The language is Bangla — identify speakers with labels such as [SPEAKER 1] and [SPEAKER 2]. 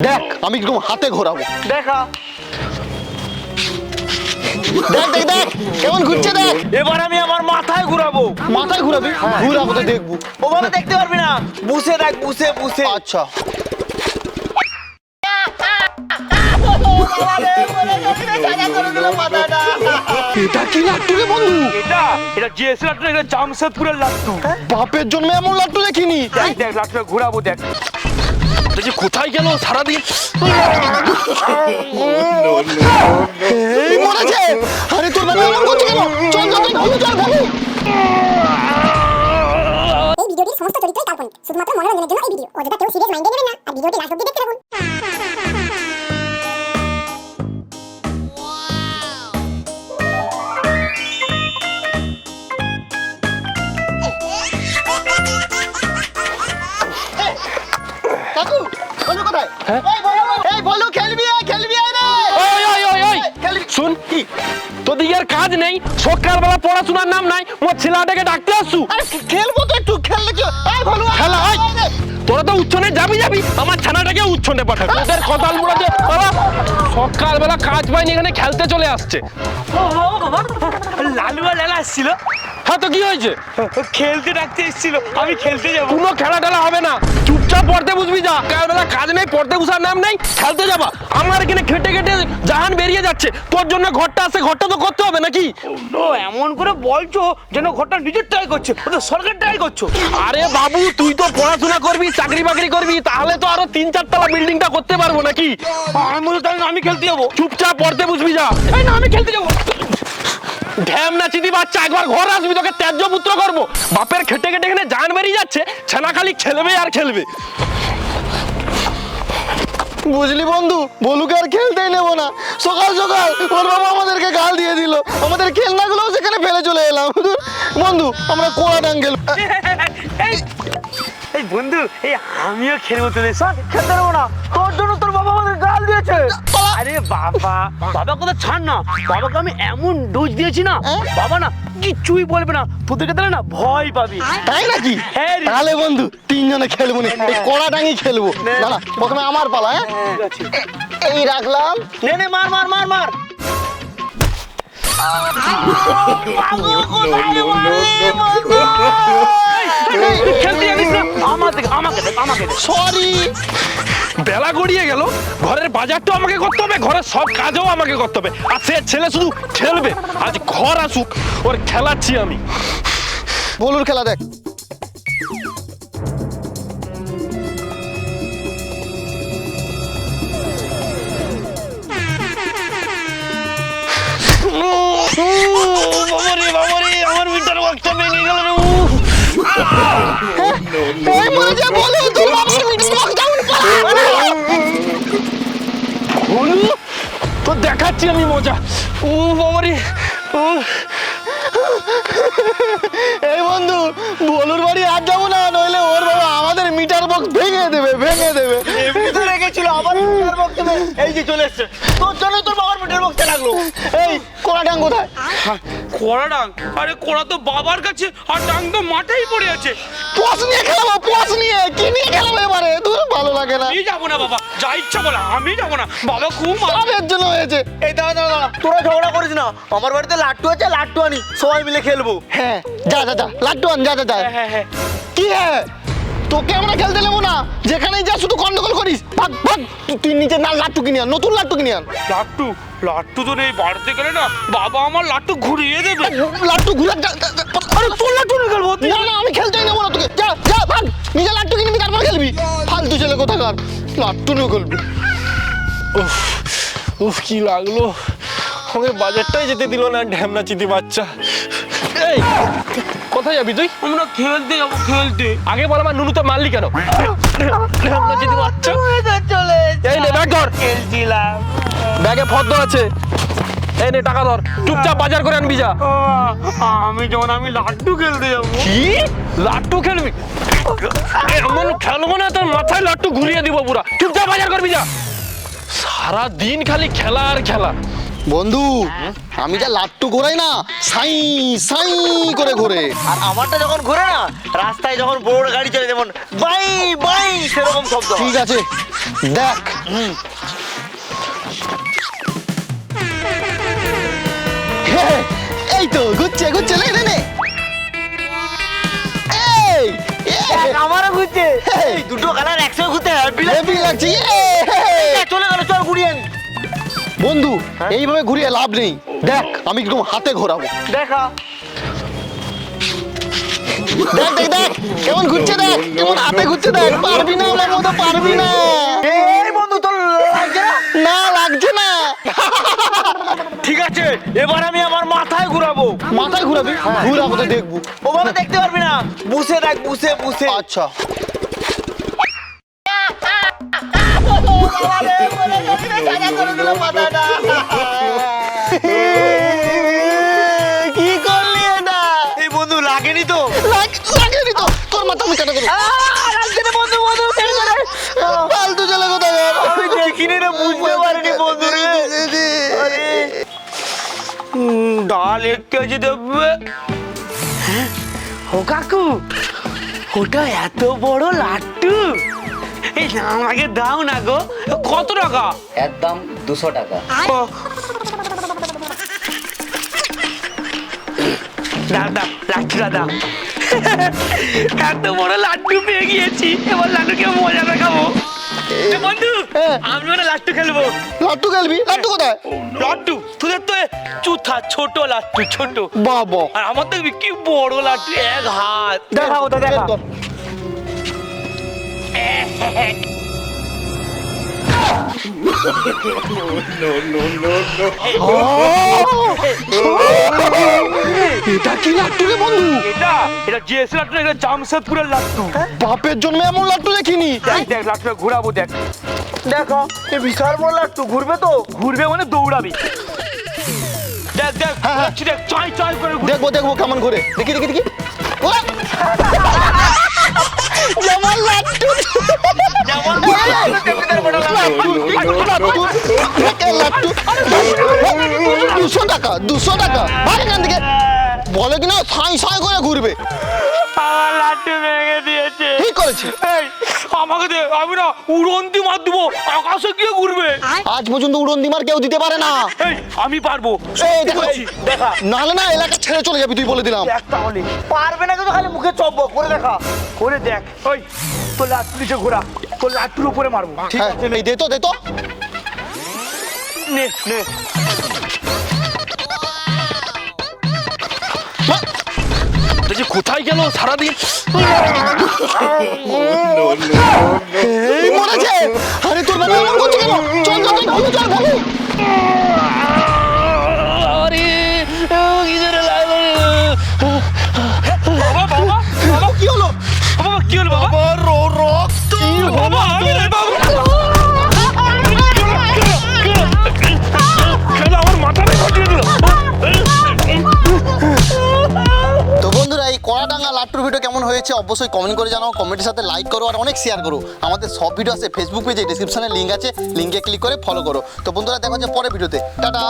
[SPEAKER 1] দেখ আমি কীরকম হাতে ঘোরাবো।
[SPEAKER 2] দেখা।
[SPEAKER 1] দেখ দেখ দেখ কেমন ঘুরছে দেখ।
[SPEAKER 2] এবার আমি আমার মাথায় ঘুরাবো।
[SPEAKER 1] মাথায় ঘুরাবি? ঘুরাবো তো দেখব।
[SPEAKER 2] ওভাবে দেখতে পারবি না। বুসে দেখ বুসে বুসে।
[SPEAKER 1] আচ্ছা। এটা কি লাট্টু রে বন্ধু?
[SPEAKER 2] এটা এটা জিএস লাট্টু এটা জামশেদপুরের লাট্টু।
[SPEAKER 1] বাপের জন্মে এমন লাট্টু দেখিনি।
[SPEAKER 2] দেখ দেখ লাট্টুটা ঘুরাবো দেখ।
[SPEAKER 1] যে কোথায় গেল সারাদিন এই মরেছে আরে তোর বাবা এমন করছে কেন চল চল চল ভালো চল ভালো
[SPEAKER 3] এই ভিডিওটির সমস্ত চরিত্রই কাল্পনিক শুধুমাত্র মনোরঞ্জনের জন্য এই ভিডিও অযথা কেউ সিরিয়াস মাইন্ডে নেবেন না আর ভিডিওটি লাস্ট অবধি দেখতে থাকুন
[SPEAKER 1] এই বলো খেলবি আয় খেলবি আয় রে
[SPEAKER 4] ওই ওই ওই ওই
[SPEAKER 1] খেলবি
[SPEAKER 4] শুন তোদিকে আর কাজ নেই সকালবেলা পড়াশোনার নাম নাই মোর ছেলেটাকে ডাকতে আসছু
[SPEAKER 1] আরে খেলব তো একটু খেললে কি এই বলো
[SPEAKER 4] খেলা হয় তোরা তো উচ্ছনে যাবি যাবি আমার ছানাটাকে উচ্ছনে পাঠাবি ওদের কদাল মুড়াতে সকালবেলা কাজ পাইনি এখানে খেলতে চলে আসছে
[SPEAKER 2] ও বাবা লালু আর লালা আসছিল
[SPEAKER 4] হ্যাঁ তো কি হয়েছে?
[SPEAKER 2] খেলতে ডাকতে এসেছিল। আমি খেলতে যাব।
[SPEAKER 4] কোনো খেলা টেলা হবে না। চুপচাপ পড়তে বুঝবি যা। সকালবেলা কাজ নেই পড়তে বসার নাম নেই খেলতে যাবা। আমার এখানে খেটে খেটে জাহান বেরিয়ে যাচ্ছে। তোর জন্য ঘরটা আছে ঘরটা তো করতে হবে নাকি?
[SPEAKER 2] ও এমন করে বলছো যেন ঘরটা নিজের ট্রাই করছে ও তো সরকার ট্রাই করছ।
[SPEAKER 4] আরে বাবু তুই তো পড়াশোনা করবি চাকরি বাকরি করবি তাহলে তো আরও তিন চারতলা বিল্ডিংটা করতে পারব নাকি?
[SPEAKER 2] আমি আমি খেলতে যাব।
[SPEAKER 4] চুপচাপ পড়তে বুঝবি যা।
[SPEAKER 2] এই না আমি খেলতে যাব।
[SPEAKER 4] ঢ্যাম না চিদি বাচ্চা একবার ঘর আসবি তোকে ত্যায্য পুত্র করব। বাপের খেটে খেটে এখানে জান বেরিয়ে যাচ্ছে ছেনা খালি খেলবে আর খেলবে।
[SPEAKER 1] বুঝলি বন্ধু বলুকে আর খেলতেই নেব না। সকাল সকাল ওর বাবা আমাদেরকে গাল দিয়ে দিল। আমাদের খেলনাগুলো সেখানে ফেলে চলে এলাম। বন্ধু আমরা কোড়া ডাং
[SPEAKER 2] এই বন্ধু এই আমিও খেলব তোদের। সব খেলতে পারব না। তোর জন্য বাবা আমাদের গাল দিয়েছে। আরে বাবা বাবা কথা ছাড় না। বাবাকে আমি এমন ডোজ দিয়েছি না। বাবা না কিচ্ছুই বলবে না। তোদেরকে তাহলে না ভয় পাবি।
[SPEAKER 1] তাই নাকি?
[SPEAKER 2] হ্যাঁ
[SPEAKER 1] তাহলে বন্ধু তিনজনে খেলব নি। এই কোড়া ডাঙি খেলব। না। না প্রথমে আমার পালা হ্যাঁ?
[SPEAKER 2] ঠিক
[SPEAKER 1] এই রাখলাম।
[SPEAKER 2] নে নে মার মার মার মার। আমাকে আমাকে
[SPEAKER 1] সরি
[SPEAKER 4] বেলা গড়িয়ে গেল ঘরের বাজারটাও আমাকে করতে হবে ঘরের সব কাজও আমাকে করতে হবে আর সে ছেলে শুধু খেলবে আজ ঘর আসুক ওর খেলাচ্ছি আমি
[SPEAKER 1] বলুর খেলা দেখ
[SPEAKER 4] আমার মিটার বক্সটা ভেঙে গেল রে
[SPEAKER 1] মরে যা বলো তোর বাবার মিটিং বক্স ডাউন
[SPEAKER 4] হলু তো দেখাচ্ছি আমি মজা। ও বাবারি ও।
[SPEAKER 1] এই বন্ধু বলুর বাড়ি আর যাব না নইলে ওর বাবা আমাদের মিটার বক্স ভেঙে দেবে ভেঙে দেবে।
[SPEAKER 2] এমনি তো রেখেছিল আবার মিটার বক্স এই যে চলে এসছে। তোর জন্য তোর বাবার মিটার বক্সে লাগল।
[SPEAKER 1] এই ডাং কোথায়?
[SPEAKER 2] কোড়া ডাং। আরে কোড়া তো বাবার কাছে আর ডাং তো মাঠেই পড়ে আছে।
[SPEAKER 1] পোস নিয়ে খেলাবো পোস নিয়ে। কি নিয়ে খেলাবো এবারে? দূর ভালো লাগে না।
[SPEAKER 2] আমি যাব না বাবা। যা ইচ্ছা বলা আমি যাব না। বাবা খুব
[SPEAKER 1] মারাবের জন্য হয়েছে।
[SPEAKER 2] এই দাঁড়া দাঁড়া তোরা ঝগড়া করিস না। আমার বাড়িতে লাট্টু আছে লাট্টু আনি। সবাই মিলে খেলব।
[SPEAKER 1] হ্যাঁ যা যা যা। লাট্টু আন যা যা যা।
[SPEAKER 2] হ্যাঁ হ্যাঁ
[SPEAKER 1] কি হ্যাঁ তোকে আমরা খেলতে নেব না। যেখানেই যা শুধু গন্ডগোল করিস। ভাগ ভাগ তুই- তুই নিজে না লাট্টু কিনে আন নতুন লাট্টু কিনে আন।
[SPEAKER 2] লাট্টু লাট্টু তো নেই বাড়িতে গেলে না বাবা আমার লাট্টু ঘুরিয়ে দেবে।
[SPEAKER 1] লাট্টু ঘুরে
[SPEAKER 2] আরে তোর লাট্টু নিয়ে খেলব
[SPEAKER 1] না না আমি খেলতেই নেব না তোকে। যা যা ভাগ নিজে লাট্টু কিনবি তারপর খেলবি। ফালতু ছেলে কোথাকার। লাট্টু নিয়ে খেলবি।
[SPEAKER 4] উফ উফ কি লাগল। আমাকে বাজারটাই যেতে দিল না ঢ্যামনা চিতি বাচ্চা। এই কোথায় যাবি তুই?
[SPEAKER 2] আমরা খেলতে যাব খেলতে।
[SPEAKER 4] আগে বল আমার নুনু তো মারলি কেন? ঢ্যামনা চিতি বাচ্চা।
[SPEAKER 2] চলে
[SPEAKER 4] এই নে ব্যাগ ধর।
[SPEAKER 2] খেলছিলাম।
[SPEAKER 4] ব্যাগে ফর্দ আছে। এই নে টাকা ধর। চুপচাপ বাজার করে আনবি যা।
[SPEAKER 2] আমি যখন আমি লাড্ডু খেলতে যাব।
[SPEAKER 4] কি? লাট্টু খেলবি? এমন খেলব না তোর মাথায় লাট্টু ঘুরিয়ে দিব পুরা। চুপচাপ বাজার করবি যা। সারা দিন খালি খেলা আর খেলা।
[SPEAKER 1] বন্ধু আমি যা লাট্টু ঘোরাই না সাই সাই করে ঘোরে।
[SPEAKER 5] আর আমারটা যখন ঘুরে না রাস্তায় যখন বড় গাড়ি চলে যেমন বাই বাই সেরকম শব্দ
[SPEAKER 1] ঠিক আছে দেখ। এই তো ঘুরছে ঘুরছে লে নে নে। এই
[SPEAKER 5] আমারও ঘুরছে। দুটো কালার একসাথে ঘুরতে হ্যাপি
[SPEAKER 1] লাগছে বন্ধু এইভাবে ঘুরিয়ে লাভ নেই দেখ আমি একদম হাতে ঘোরাবো
[SPEAKER 5] দেখা
[SPEAKER 1] দেখ দেখ দেখ কেমন ঘুরছে দেখ কেমন হাতে ঘুরছে দেখ পারবি না ওনার মতো পারবি না
[SPEAKER 5] এই বন্ধু তোর লাগছে না
[SPEAKER 1] না লাগছে না
[SPEAKER 5] ঠিক আছে এবার আমি আমার মাথায় ঘুরাবো
[SPEAKER 1] মাথায় ঘুরাবি ঘুরাবো তো দেখব
[SPEAKER 5] ওভাবে দেখতে পারবি না বুসে দেখ বুসে বুসে
[SPEAKER 1] আচ্ছা কি করলি এটা?
[SPEAKER 5] এই বন্ধু লাগেনি তো?
[SPEAKER 1] লাগেনি তো? তোর মাথা আমি কেটে দেবো।
[SPEAKER 5] বন্ধু বন্ধু।
[SPEAKER 1] ফালতু ছেলে কোথায়
[SPEAKER 5] আমি দেখিনি রে বুঝতে পারিনি বন্ধু
[SPEAKER 2] ডাল এক কেজি দেবে। হ্যাঁ? ও কাকু ওটা এত বড় লাট্টু এই আমাকে দাও না গো। কত টাকা?
[SPEAKER 6] একদম দুশো টাকা।
[SPEAKER 2] ও। দাও দাও এত বড় লাট্টু পেয়ে গিয়েছি। এবার লাট্টুকে মজা দেখাবো। এ বন্ধু
[SPEAKER 1] হ্যাঁ।
[SPEAKER 2] আমি মানে লাট্টু খেলব।
[SPEAKER 1] লাট্টু খেলবি? লাট্টু কোথায়?
[SPEAKER 2] লাট্টু তোদের তো এ চুথা ছোট লাট্টু ছোট।
[SPEAKER 1] বাবা।
[SPEAKER 2] আর আমার দেখবি কি বড় লাট্টু এক হাত।
[SPEAKER 5] দেখা ওটা দেখা
[SPEAKER 1] এটা কি লাট্টু রে বন্ধু
[SPEAKER 2] এটা এটা জিএস লাট্টু এটা জামশেদপুরের লাট্টু
[SPEAKER 1] বাপের জন্মে এমন লাট্টু দেখিনি।
[SPEAKER 2] দেখ দেখ লাট্টুটা ঘুরাবো দেখ।
[SPEAKER 5] দেখো এই বিশাল বড় লাট্টু ঘুরবে তো?
[SPEAKER 2] ঘুরবে মানে দৌড়াবি। দেখ দেখ
[SPEAKER 1] হ্যাঁ, হ্যাঁ।
[SPEAKER 2] দেখ চয় চয় করে
[SPEAKER 1] দেখব দেখব কেমন ঘুরে। দেখি দেখি দেখি। লাট্টু। দুশো টাকা দুশো টাকা। ভাই এখান থেকে বলে কিনা সাই সাই করে ঘুরবে।
[SPEAKER 2] আমার লাট্টু ভেঙে দিয়েছে।
[SPEAKER 1] ঠিক করেছে।
[SPEAKER 2] এই আমাকে দে আমি না উড়ন্তি মার দেবো আকাশে গিয়ে ঘুরবে।
[SPEAKER 1] আজ পর্যন্ত উড়ন দিমার কেউ দিতে পারে না।
[SPEAKER 2] এই আমি পারব।
[SPEAKER 1] এই দেখো।
[SPEAKER 5] দেখা।
[SPEAKER 1] নাহলে না এলাকা ছেড়ে চলে যাবি তুই বলে দিলাম।
[SPEAKER 5] দেখ তাহলে পারবে না কিন্তু খালি মুখে চব্বক করে দেখা।
[SPEAKER 2] করে দেখ। ওই তোর লাট্টু নিচে ঘোরা তোর লাট্টুর উপরে মারবো। ঠিক
[SPEAKER 1] হ্যাঁ, এই দে তো দে তো।
[SPEAKER 2] নে নে।
[SPEAKER 4] কোথায় গেল সারাদিন?
[SPEAKER 1] মরেছে। আরে তোর কেন? চল চল চল চল হয়েছে, অবশ্যই কমেন্ট করে জানাও কমেন্টের সাথে লাইক করো আর অনেক শেয়ার করো। আমাদের সব ভিডিও আছে ফেসবুক পেজে ডিসক্রিপশনে লিঙ্ক আছে লিঙ্কে ক্লিক করে ফলো করো। তো বন্ধুরা, দেখা হচ্ছে পরের ভিডিওতে টাটা!